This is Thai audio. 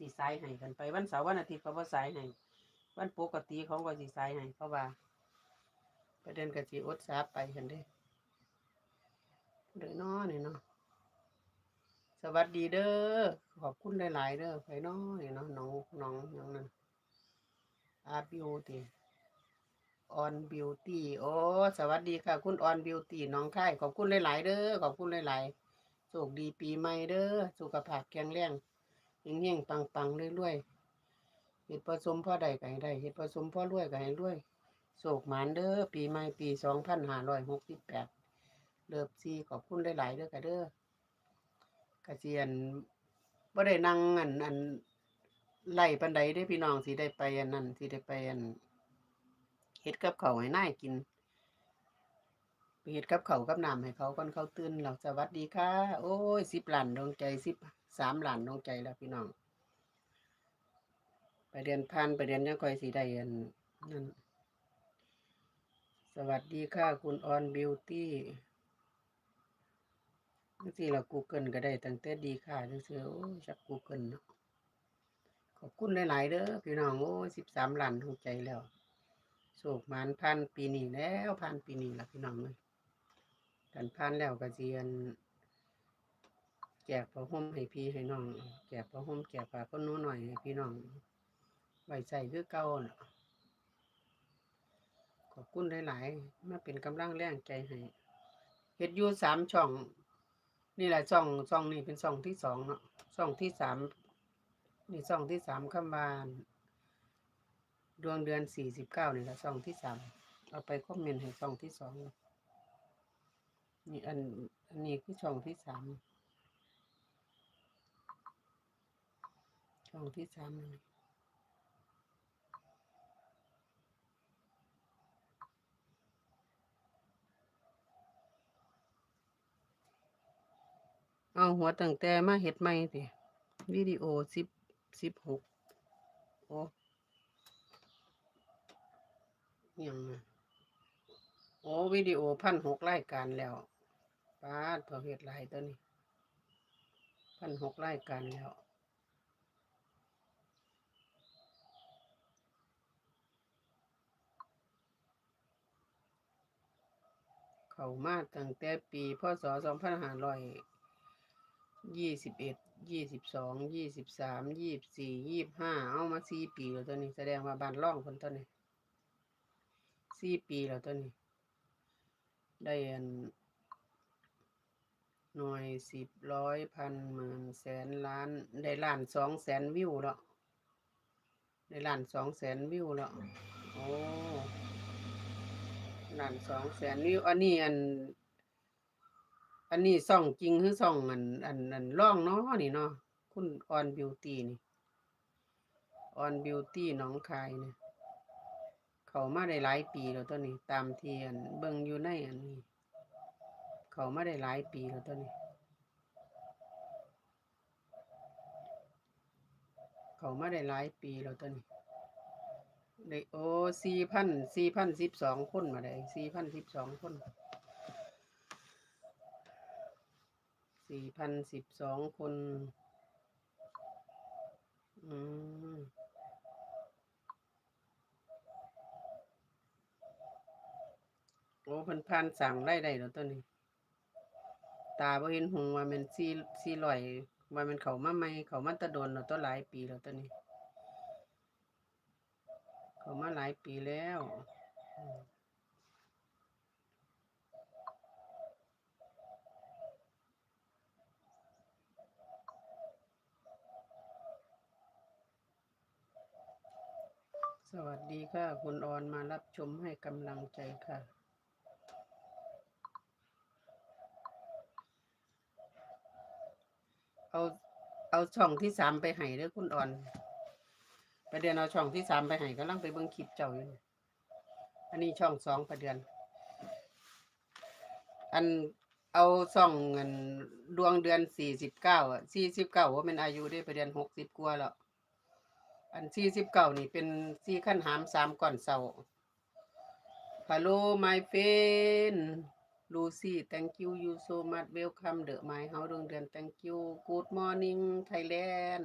สิสายให้กันไป วันเสาร์วันอาทิตย์เขาบ่สายให้วันปกติของก็สิสายให้เพราะว่าประเด็นก็สิอดสาไปกันเด้เด้อน้อเนี่ยเนาะสวัสดีเด้อขอบคุณหลายๆเด้อไปน้อเนี่ยเนาะน้องน้องหยังนั่นอาบิวติออนบิวตี้โอ้สวัสดีค่ะ คุณออนบิวตี้น้องค่ายขอบคุณหลายๆเด้อขอบคุณหลายๆโชคดีปีใหม่เด้อสุขภาพแข็งแรง เฮงๆปังๆเรื่อยๆเฮ็ดผสมพ่อใดก็ให้ได้เฮ็ดผสมพ่อรวยก็ให้รวยโศกหมานเด้อปีใหม่ปีสองพันห้าร้อยหกสิบแปดเลิฟซีขอบคุณหลายๆเด้อค่ะเด้อกระเจียนบ่ได้นั่งอันอันไล่ปันใดเด้พี่น้องสิได้ไปอันนั้นสิได้ไปอันเฮ็ดกับเขาให้น่ายกิน เฮ็ดกับเขากับน้ำให้เขาก่อนเขาตื่นแล้วสวัสดีค่ะ โอ้ยสิบล้านดวงใจสิบสามล้านดวงใจแล้วพี่น้อง ไปเรียนพันไปเรียนยังคอยสิได้อันนั่นสวัสดีค่ะ คุณออนบิวตี้จังซี่เรา Google ก็ได้ตั้งแต่ดีค่ะจังซี่โอ้ยจาก Google เนาะขอบคุณหลาย ๆเด้อพี่น้องโอ้ย13ล้านหัวใจแล้วโศกมานพันปีนี้แล้วพันปีนี้ล่ะพี่น้องเอ้ย กันพันแล้วก็สิอันแจกผ้าห่มให้พี่ให้น้องแจกผ้าห่มแจกผ้าคนหนูหน่อยให้พี่น้องไว้ใส่คือเก่าน่ะขอบคุณหลายๆมาเป็นกำลังแรงใจให้เฮ็ดอยู่สามช่อง นี่แหละช่องช่องนี้เป็นช่องที่สองเนาะช่องที่สามนี่ช่องที่สามคำบานดวงเดือนสี่สิบเก้านี่แหละช่องที่สามเอาไปคอมเมนต์ให้ช่องที่สอง นี่อันอันนี้คือช่องที่สามช่องที่สามเอาหัวตั้งแต่มาเฮ็ดใหม่ติวิดีโอสิบสิบหกโอ้ยังนะโอ้วิดีโอพันหกรายการแล้ว ปาดพอเฮ็ดลายตัวนี้พันหกรายการแล้วเขามาตั้งแต่ปีพศสองพันห้าร้อยยี่สิบเอ็ดยี่สิบสองยี่สิบสามยี่สิบสี่ยี่สิบห้าเอามาสี่ปีแล้วตัวนี้ แสดงว่าบานร่องคนตัวนี้สี่ปีแล้วตัวนี้ ได้อัน หน่วยสิบร้อยพันหมื่นแสนล้าน ได้ล้านสองแสนวิวแล้วได้ล้านสองแสนวิวแล้วโอ้ล้านสองแสนวิวอันนี้อัน อันนี้ซ่องจริงคือซ่องอัน อันอันร่องเนาะนี่เนาะคุณออนบิวตี้นี่ออนบิวตี้น้องคายเนี่ยเขามาได้หลายปีแล้วตัวนี้ ตามที่อันเบิ่งอยู่ในอันนี้ เขาไมาได้หลายปีแล้วตัวนี้ เขาไมาได้หลายปีแล้วตัวนี้ได้โอ้สี่พันสี่พันสิบสองคนมาได้สี่พันสิบสองคนสี่พันสิบสองคน อืมโอ้พันพันสั่งไล่ได้แล้วตัวนี้ ตาบ่เห็นหงว่ามันสี่สี่ร้อยว่ามันเขามาใหม่เขามาตะโดนแล้วตัวหลายปีแล้วตัวนี้ เขามาหลายปีแล้วสวัสดีค่ะ คุณออนมารับชมให้กำลังใจค่ะ เอาเอาช่องที่สามไปให้เด้อคุณอ่อนประเด็นเอาช่องที่สามไปให้กำลังไปเบิ่งคลิปเจ้าอยู่นี่อันนี้ช่องสองประเดือน อันเอาช่องเงินดวงเดือนสี่สิบเก้าอะสี่สิบเก้าว่าเป็นอายุได้ประเดือนหกสิบกว่าแล้วอันสี่สิบเก้านี่เป็นสี่ขั้นหามสามก่อนเสาฮัลโหล my ลูซี่ thank you you so much welcome the my house โรงเรียน thank you good morning Thailand